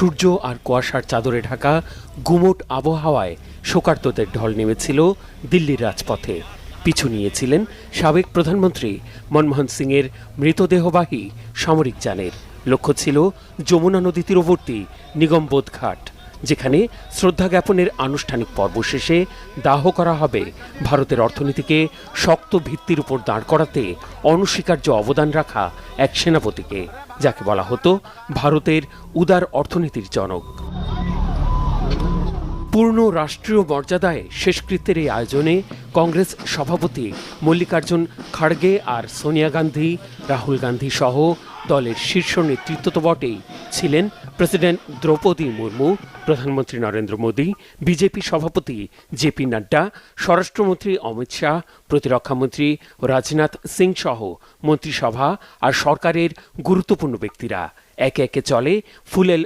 সূর্য আর কুয়াশার চাদরে ঢাকা গুমোট আবহাওয়ায় শোকার্তদের ঢল নেমেছিল দিল্লির রাজপথে। পিছু নিয়েছিলেন সাবেক প্রধানমন্ত্রী মনমোহন সিংয়ের মৃতদেহবাহী সামরিক যানের। লক্ষ্য ছিল যমুনা নদী তীরবর্তী নিগমবোধ ঘাট যেখানে শ্রদ্ধা জ্ঞাপনের আনুষ্ঠানিক পর্ব শেষে দাহ করা হবে। ভারতের অর্থনীতিকে শক্ত ভিত্তির উপর দাঁড় করাতে অনস্বীকার্য অবদান রাখা এক সেনাপতিকে, যাকে বলা হতো ভারতের উদার অর্থনীতির জনক। পূর্ণ রাষ্ট্রীয় মর্যাদায় শেষকৃত্যের এই আয়োজনে কংগ্রেস সভাপতি মল্লিকার্জুন খাড়গে আর সোনিয়া গান্ধী, রাহুল গান্ধী সহ দলের শীর্ষ নেতৃত্ব তো বটেই। ছিলেন প্রেসিডেন্ট দ্রৌপদী মুর্মু, প্রধানমন্ত্রী নরেন্দ্র মোদী, বিজেপি সভাপতি জেপি নাড্ডা, স্বরাষ্ট্রমন্ত্রী অমিত শাহ প্রতিরক্ষামন্ত্রী রাজনাথ সিং সহ মন্ত্রিসভা আর সরকারের গুরুত্বপূর্ণ ব্যক্তিরা। একে একে চলে ফুলেল